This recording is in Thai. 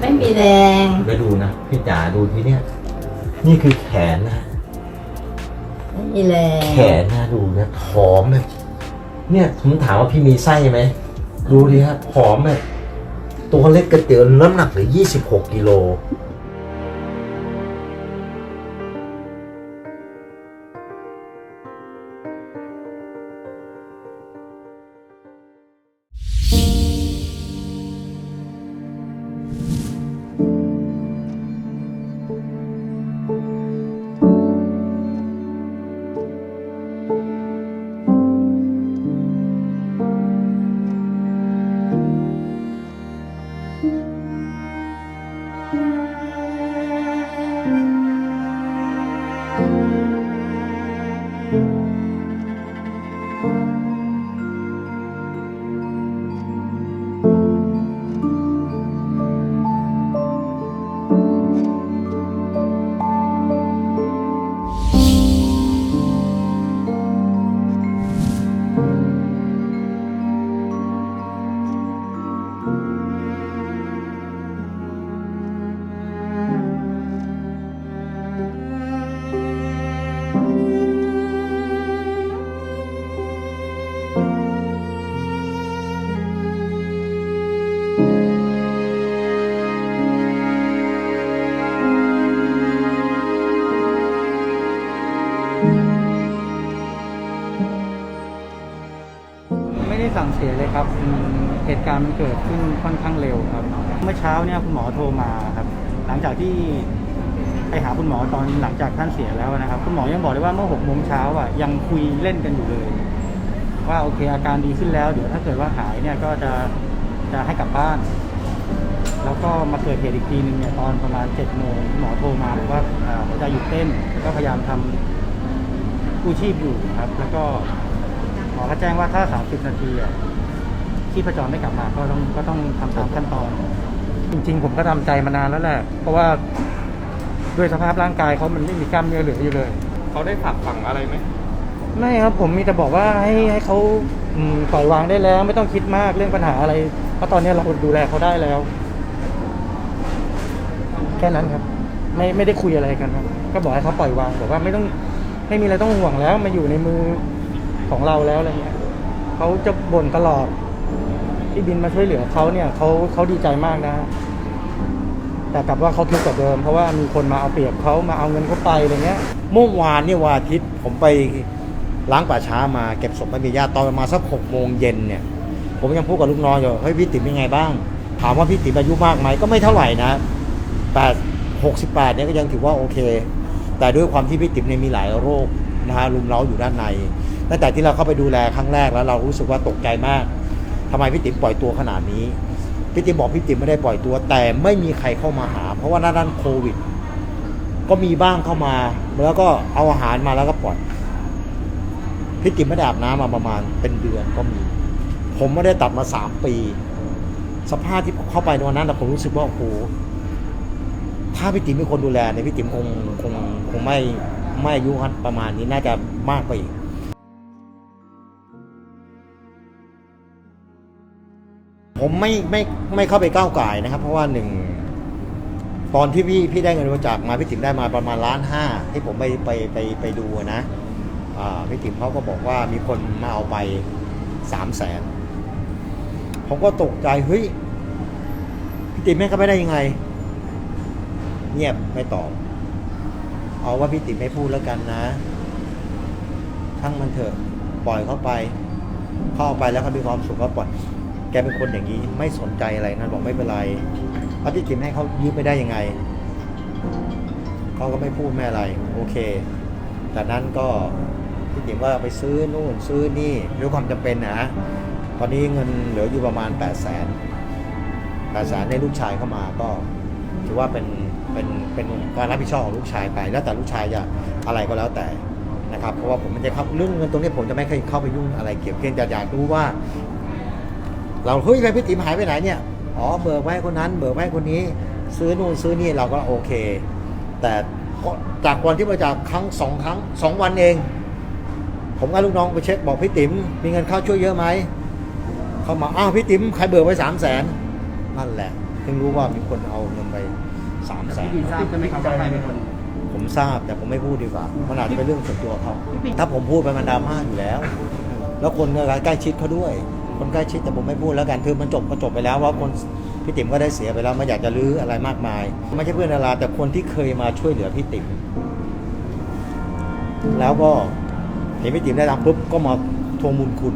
ไม่มีแรงไปดูนะพี่จ๋าดูทีเนี้ยนี่คือแขนนะ ไม่มีแรงแขนนะดูนะผอมแบบเนี่ยผมถามว่าพี่มีไส้ไหมดูดิฮะผอมแบบตัวเล็กกระเตียวน้ำหนักเหลือ26กิโล ไม่ ครับเหตุการณ์มันเกิดขึ้นค่อนข้างเร็วครับ เมื่อเช้าเนี่ยคุณหมอโทรมาครับ หลังจากที่ไปหาคุณหมอตอนหลังจากท่านเสียแล้วนะครับคุณหมอยังบอกเลยว่าเมื่อหกโมงเช้าอะยังคุยเล่นกันอยู่เลย ว่าโอเคอาการดีขึ้นแล้ว เดี๋ยวถ้าเกิดว่าหายเนี่ยก็จะจะให้กลับบ้าน แล้วก็มาเกิดเหตุอีกทีหนึ่งเนี่ยตอนประมาณเจ็ดโมงหมอโทรมาบอกว่าอ่าหัวใจหยุดเต้นก็พยายามทำกู้ชีพอยู่ครับ แล้วก็หมอก็แจ้งว่าถ้า 30 นาที อะที่ประจรไม่กลับมาก็ต้องก็ต้องทำตามขั้นตอน จริง ๆ ผมก็ทำใจมานานแล้วแหละเพราะว่าด้วยสภาพร่างกายเขามันไม่มีกล้ามเนื้อเหลืออยู่เลย เขาได้ฝากฝังอะไรไหมไม่ครับผมมีแต่บอกว่าให้ให้เขาอืมปล่อยวางได้แล้ว ไม่ต้องคิดมากเรื่องปัญหาอะไร เพราะตอนนี้เราดูแลเขาได้แล้ว แค่นั้นครับ ไม่ไม่ได้คุยอะไรกันครับ ก็บอกให้เขาปล่อยวางบอกว่าไม่ต้องไม่มีอะไรต้องห่วงแล้วมาอยู่ในมือของเราแล้วอะไรเงี้ยเขาจะบ่นตลอด ที่บินมาช่วยเหลือเขาเนี่ยเขาเขาดีใจมากนะ แต่กลับว่าเขาทุกข์กว่าเดิม เพราะว่ามีคนมาเอาเปรียบเขามาเอาเงินเขาไปอะไรเงี้ยเมื่อวานเนี่ยวันอาทิตย์ผมไปล้างป่าช้ามาเก็บศพไม่มีญาติตอนประมาณสักหกโมงเย็นเนี่ย ผมยังพูดกับลูกน้องอยู่เฮ้ยพี่ติ๋มเป็นไงบ้าง ถามว่าพี่ติ๋มอายุมากไหมก็ไม่เท่าไหร่นะแปดหกสิบแปดเนี่ยก็ยังถือว่าโอเค แต่ด้วยความที่พี่ติ๋มเนี่ยมีหลายโรคนะฮะลุมเล้าอยู่ด้านในตั้งแต่ที่เราเข้าไปดูแลครั้งแรกแล้วเรารู้สึกว่าตกใจมาก ทำไมพี่ติ๋มปล่อยตัวขนาดนี้พี่ติ๋มบอกพี่ติ๋มไม่ได้ปล่อยตัว แต่ไม่มีใครเข้ามาหา เพราะว่าหน้าด้านโควิด ก็มีบ้างเข้ามา แล้วก็เอาอาหารมาแล้วก็ปล่อยพี่ติ๋มไม่ได้อาบน้ำมาประมาณเป็นเดือนก็มี ผมไม่ได้ตัดมาสามปี สภาพที่เข้าไปในวันนั้นแต่ผมรู้สึกว่าโอ้โหถ้าพี่ติ๋มมีคนดูแลเนี่ยพี่ติ๋มคงคงคงไม่ไม่อายุประมาณนี้น่าจะมากไปอีก ผมไม่ไม่ไม่เข้าไปก้าวไก่ายนะครับ เพราะว่าหนึ่งตอนที่พี่พี่ได้เงินบริจาคมาพี่ติ๋มได้มาประมาณล้านห้าที่ผมไปไปไปไปดูนะพี่ติ๋มเขาก็บอกว่ามีคนมาเอาไปสามแสนผมก็ตกใจเฮ้ยพี่ติ๋มแม่งก็ไม่ได้ยังไง เงียบไม่ตอบ เอาว่าพี่ติ๋มไม่พูดแล้วกันนะทั้งมันเถอะปล่อยเขาไปเข้าเอาไปแล้วเขามีความสุขก็ปล่อย แกเป็นคนอย่างนี้ไม่สนใจอะไรนะบอกไม่เป็นไรเอาพี่ติ๋มให้เขายืมไม่ได้ยังไงเขาก็ไม่พูดไม่อะไร โอเคจากนั้นก็พี่ติ๋มก็ไปซื้อนู่นซื้อนี่ด้วยความจำเป็นนะตอนนี้เงินเหลืออยู่ประมาณ8 0 0 0 0 0 8 0 0 0 0ในลูกชายเข้ามาก็ถือว่าเป็นเป็นเป็นการรับผิดชอบของลูกชายไป แล้วแต่ลูกชายจะอะไรก็แล้วแต่นะครับเพราะว่าผมม่ได้เข้าเรื่องเงินตรงนี้ผมจะไม่เคยเข้าไปยุ่งอะไรเกี่ยวเพียงแต่อยากรู้ว่า เราเฮ้ยไปพี่ติ๋มหายไปไหนเนี่ยอ๋อเบิกไว้ให้คนนั้น เบิกไว้ให้คนนี้ ซื้อนู่นซื้อนี่เราก็โอเค แต่ก็จากวันที่มาจากครั้งสองครั้งสองวันเอง ผมกับลูกน้องไปเช็คบอกพี่ติ๋มมีเงินเข้าช่วยเยอะไหมเขามาอ้าวพี่ติ๋มใครเบิกไว้สามแสนนั่นแหละถึงรู้ว่ามีคนเอาเงินไปสามแสนทราบใช่ไหมครับว่าใครเป็นคนผมทราบแต่ผมไม่พูดดีกว่ามันอาจจะเป็นเรื่องส่วนตัวเขาถ้าผมพูดไปมันดราม่าอยู่แล้ว แล้วคนใกล้ชิดเขาด้วย คนใกล้ชิดแต่ผมไม่พูดแล้วกันคือมันจบก็จบไปแล้วเพราะคนพี่ติ๋มก็ได้เสียไปแล้วไม่อยากจะรื้ออะไรมากมายไม่ใช่เพื่อนดาราแต่คนที่เคยมาช่วยเหลือพี่ติ๋มแล้วก็เห็นพี่ติ๋มได้รับปุ๊บก็มาทวงบุญคุณ